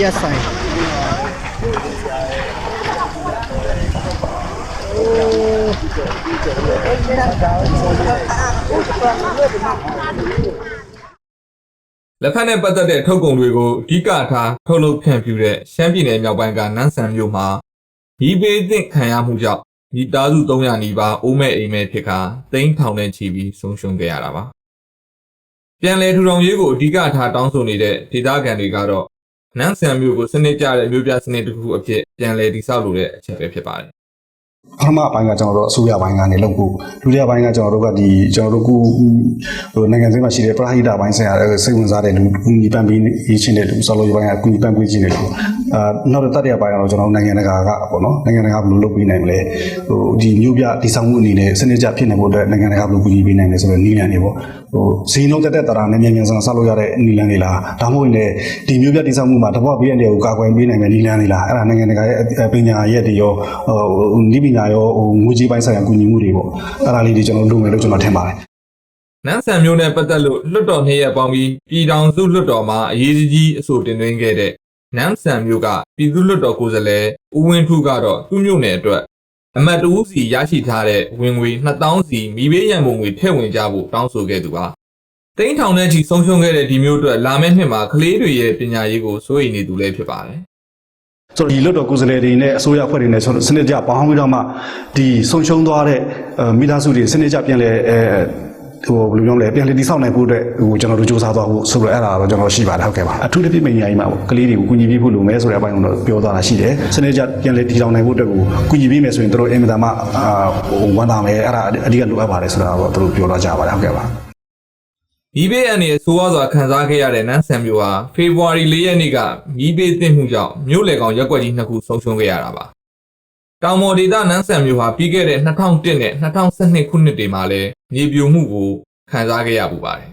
ရက်ဆိုင်လက်ဖက်နဲ့ပတ်သက်တဲ့ထုတ်ကုန်တွေကိုအဓိကထားထုတ်လုပ်ဖြန့်ဖြူးတဲ့ရှမ်းပြည်နယ်မြောက်ပိုင်းကနန်းဆန်မြို့မှာဒီပေသင့်ခံရမှုကြောင့်မိသားစု300နီးပါးအိုးမဲ့အိမ်မဲ့ဖြစ်ခါတိန်းထောင်နဲ့ချီပြီးဆုံးရှုံးခဲ့ရတာပါပြန်လည်ထူထောင်ရေးကိုအဓိကထားတောင်းဆိုနေတဲ့ဒေသခံတွေကတော့ နန်းဆန်မြို့ကိုစနစ်ကျတဲ့မြို့ပြစနစ်တစ်ခုအဖြစ်ပြန်လည်တည်ဆောက်လိုတဲ့အချက်ပဲဖြစ်ပါတယ် ပထမအပိုင်းကကျွန်တော်တို့အစိုးရပိုင်းကနေလုပ်ဖို့ဒုတိယပိုင်းကကျွန်တော်တို့ကဒီကျွန်တော်တို့ခုဟိုနိုင်ငံသားမှာရှိတဲ့ပရဟိတပိုင်းဆိုင်ရာစိတ်ဝင်စားတဲ့လူကူညီပံ့ပေးရေးချင်းတဲ့လူဆော်လိုပိုင်းကကူညီပံ့ပေးခြင်းတဲ့လူအာနောက်တော့တတိယပိုင်းကတော့ကျွန်တော်တို့နိုင်ငံတကာကပေါ့နော်နိုင်ငံတကာဘယ်လိုလုပ်ပေးနိုင်မလဲဟိုဒီမျိုးပြတည်ဆောက်မှုအနေနဲ့စနစ်ကျဖြစ်နေဖို့အတွက်နိုင်ငံတကာဘယ်လိုကူညီပေးနိုင်လဲဆိုတော့နည်းလမ်းတွေပေါ့ဟိုဈေးနှုန်းတက်တက်တရာနဲ့မြန်မြန်ဆန်ဆန်ဆောက်လို့ရတဲ့နည်းလမ်းတွေလားဒါမှမဟုတ်ရင်ဒီမျိုးပြတည်ဆောက်မှုမှာတဘောပေးတဲ့နေရာကိုကာကွယ်ပေးနိုင်မယ့်နည်းလမ်းတွေလားအဲ့ဒါနိုင်ငံတကာရဲ့ပညာရက်တွေရောဟိုနည်းပညာရောဟိုငွေကြေးပိုင်းဆိုင်ရာကူညီမှုတွေပေါ့အဲ့ဒါလေးတွေကျွန်တော်လုပ်မယ်လို့ကျွန်တော်ထင်ပါတယ်နန်းဆန်မျိုးနဲ့ပတ်သက်လို့လွတ်တော်နှစ်ရက်ပေါင်းပြီးပြည်ထောင်စုလွတ်တော်မှာအရေးကြီးအဆိုတင်သွင်းခဲ့တဲ့နန်းဆန်မျိုးကပြည်သူ့လွတ်တော်ကိုယ်စားလှယ်ဦးဝင်းထုကတော့သူ့မျိုးနယ်အတွက်အမတ်တဦးစီရရှိထားတဲ့ဝင်ငွေ2000စီမိဘေးရန်ပုံငွေထည့်ဝင်ကြဖို့တောင်းဆိုခဲ့သူပါတိန်းထောင်တဲ့ချီဆုံးရှုံးခဲ့တဲ့ဒီမျိုးအတွက်လာမယ့်နှစ်မှာကလေးတွေရဲ့ပညာရေးကိုစိုးရိမ်နေသူလည်းဖြစ်ပါတယ် ဆိုတော့ဒီလွတ်တော်ကိုယ်စားလှယ်တွေနဲ့အစိုးရအဖွဲ့တွေနဲ့ဆိုတော့စနစ်ကျပေါင်းပြီးတော့မှဒီဆုံရှုံသွားတဲ့အဲမိသားစုတွေစနစ်ကျပြန်လဲအဲဟိုဘယ်လိုပြောမလဲပြန်လည်တည်ဆောက်နိုင်ဖို့အတွက်ဟိုကျွန်တော်တို့စူးစမ်းသွားဖို့ဆိုတော့အဲ့ဒါတော့ကျွန်တော်ရှိပါတယ်ဟုတ်ကဲ့ပါအထူးသဖြင့်မညာကြီးမှာပေါ့ကလေးတွေကိုကူညီပေးဖို့လိုမယ်ဆိုတဲ့အပိုင်းကတော့ပြောသွားတာရှိတယ်စနစ်ကျပြန်လည်တည်ဆောက်နိုင်ဖို့အတွက်ကိုကူညီပေးမယ်ဆိုရင်တို့အင်မတန်မှအာဟိုဝန်တာမယ်အဲ့ဒါအဓိကလိုအပ်ပါတယ်ဆိုတာတော့တို့ပြောတော့ကြပါတယ်ဟုတ်ကဲ့ပါ မိဘေးအန်ရဲ့ဆိုးဝါးစွာခံစားခဲ့ရတဲ့နန်းဆန်မျိုးဟာဖေဖော်ဝါရီ၄ရက်နေ့ကမိဘေးသင့်မှုကြောင့်မြို့လေကောင်ရက်ွက်ကြီးနှစ်ခုဆုံးရှုံးခဲ့ရတာပါ။တောင်ပေါ်ဒေသနန်းဆန်မျိုးဟာပြီးခဲ့တဲ့2001နဲ့2012ခုနှစ်တွေမှာလည်းမြေပြိုမှုကိုခံစားခဲ့ရပူပါတယ်